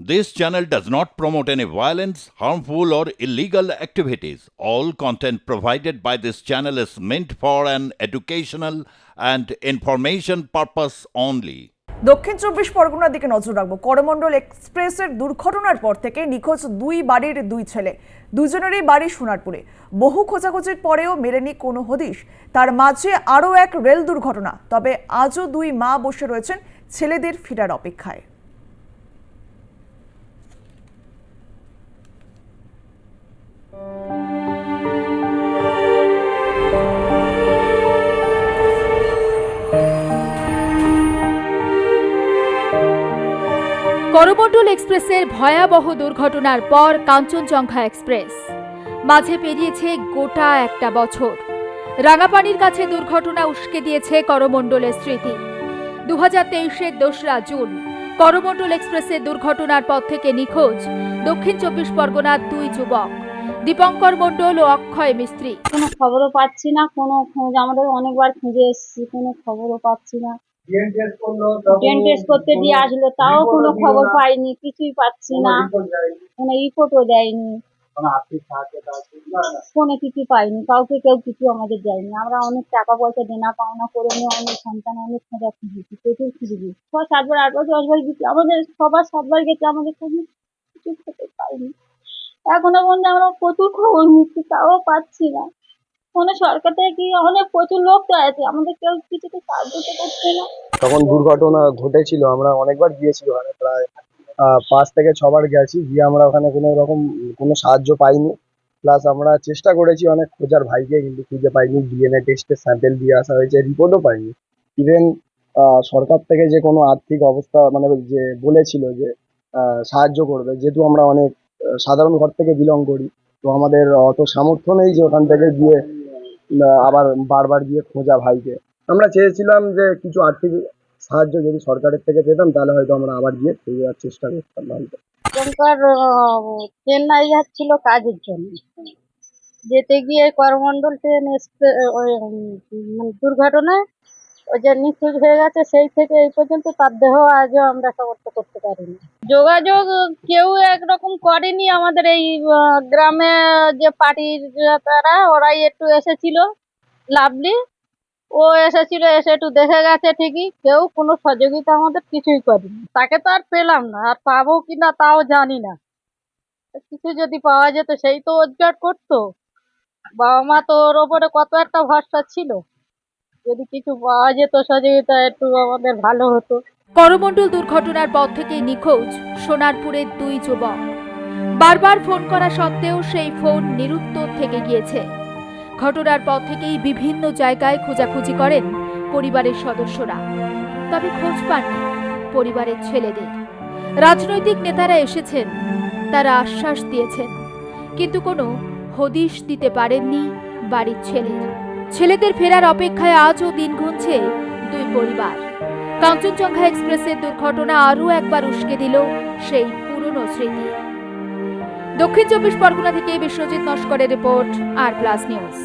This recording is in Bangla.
This channel does not promote any violence, harmful, or illegal activities. All content provided by this channel is meant for an educational and information purpose only. দক্ষিণ চব্বিশ পরগনার দিকে নজর রাখব করমণ্ডল এক্সপ্রেসের দুর্ঘটনার পর থেকে নিখোঁজ দুই বাড়ির দুই ছেলে দুজনেরই বাড়ি সোনারপুরে বহু খোঁজাখুঁজির পরেও মেলেনি কোনো হদিশ তার মাঝে আরও এক রেল দুর্ঘটনা তবে আজও দুই মা বসে রয়েছেন ছেলেদের ফেরার অপেক্ষায় করমণ্ডল এক্সপ্রেসের ভয়াবহ দুর্ঘটনার পর কাঞ্চনজঙ্ঘা এক্সপ্রেস। মাঝে পেরিয়েছে গোটা একটা বছর। রাঙাপানির কাছে দুর্ঘটনা উস্কে দিয়েছে করমণ্ডলের স্মৃতি। দু হাজার তেইশের দোসরা জুন, করমণ্ডল এক্সপ্রেসের দুর্ঘটনার পর থেকে নিখোঁজ দক্ষিণ চব্বিশ পরগনার দুই যুবক, দীপঙ্কর মণ্ডল ও অক্ষয় মিস্ত্রি। কোনো খবরও পাচ্ছি না, কোনো খোঁজ, আমাদের অনেকবার খুঁজে এসেছি, কোনো খবরও পাচ্ছি না। টেস্ট করতে দিয়ে আসলো তাও কোনো খবর পাইনি কিছুই পাচ্ছি না। কোনো রিপোর্টও দেয়নি। কোনো কিছু পাইনি কাউকে কেউ কিছু আমাদের দেয়নি। আমরা অনেক টাকা পয়সা দেনা পাওনা করে নিয়ে অনেক সন্তান অনেক খোঁজা খুঁজেছি প্রচুর খুঁজেছি ছ সাতবার আটবার দশবার গেছি আমাদের সবার সাতবার গেছে আমাদের কোনো কিছু খেতে পাইনি। এখনও পর্যন্ত আমরা প্রচুর খবর নিচ্ছি তাও পাচ্ছি না। মানে সরকার থেকে কি অনেক প্রচুর লোক তো আছে আমাদের কেউ কিছুতে সাহায্য তো করছে না। তখন দুর্ঘটনা ঘটেছিল, আমরা অনেকবার গিয়েছি ওখানে, প্রায় পাঁচ থেকে ছবার গেছি, গিয়ে আমরা ওখানে কোনো রকম, কোনো সাহায্য পাইনি। প্লাস আমরা চেষ্টা করেছি অনেক খোঁজার ভাইকে, কিন্তু খুঁজে পাইনি ডিএনএ টেস্টের স্যাম্পেল দিয়ে আসা হয়েছে রিপোর্টও পাইনি। ইভেন সরকার থেকে যে কোনো আর্থিক অবস্থা মানে যে বলেছিল যে সাহায্য করবে, যেহেতু আমরা অনেক সাধারণ ঘর থেকে বিলং করি, তো আমাদের অত সামর্থ্য নেই যে ওখান থেকে গিয়ে আবার বারবার গিয়ে খোঁজা ভাইকে। আমরা চেয়েছিলাম যে কিছু আর্থিক সাহায্য যদি সরকারের থেকে পেতাম, তাহলে হয়তো আমরা আবার গিয়ে ফিরে যাওয়ার চেষ্টা করতাম ভাইকে। চেন্নাই যাচ্ছিল কাজের জন্য। যেতে গিয়ে করমন্ডল ট্রেন মানে দুর্ঘটনায় ওই যে নিখোঁজ হয়ে গেছে, সেই থেকে এই পর্যন্ত তার দেহ আজও আমরা সমর্থ করতে পারিনি। যোগাযোগ কেউ একরকম করেনি আমাদের এই গ্রামে যে পার্টির তারা ওরাই একটু এসেছিল, লাভলি। ও এসেছিল, এসে একটু দেখে গেছে ঠিকই। কেউ কোনো সহযোগিতা আমাদের কিছুই করেনি। তাকে তো আর পেলাম না, আর পাবো কি না তাও জানি না। কিছু যদি পাওয়া যেত, সেই তো রোজগার করতো। বাবা মা তো ওর ওপরে কত একটা ভরসা ছিল। যদি কিছু পাওয়া যেত সহযোগিতা একটু আমাদের ভালো হতো। করমণ্ডল দুর্ঘটনার পর থেকেই নিখোঁজ সোনারপুরের দুই যুবক। বারবার ফোন করা সত্ত্বেও সেই ফোন নিরুত্তর থেকে গিয়েছে। ঘটনার পর থেকেই বিভিন্ন জায়গায় খোঁজাখুঁজি করেন পরিবারের সদস্যরা। তবে খোঁজ পাননি পরিবারের ছেলেদের। রাজনৈতিক নেতারা এসেছেন, তারা আশ্বাস দিয়েছেন, কিন্তু কোনো হদিশ দিতে পারেননি বাড়ির ছেলের। ছেলেদের ফেরার অপেক্ষায় আজও দিন গুনছে দুই পরিবার। কাঞ্চনজঙ্ঘা এক্সপ্রেসের দুর্ঘটনা আরও একবার উস্কে দিল সেই পুরনো স্মৃতি। দক্ষিণ চব্বিশ পরগনা থেকে বিশ্বজিৎ নস্করের রিপোর্ট আর প্লাস নিউজ।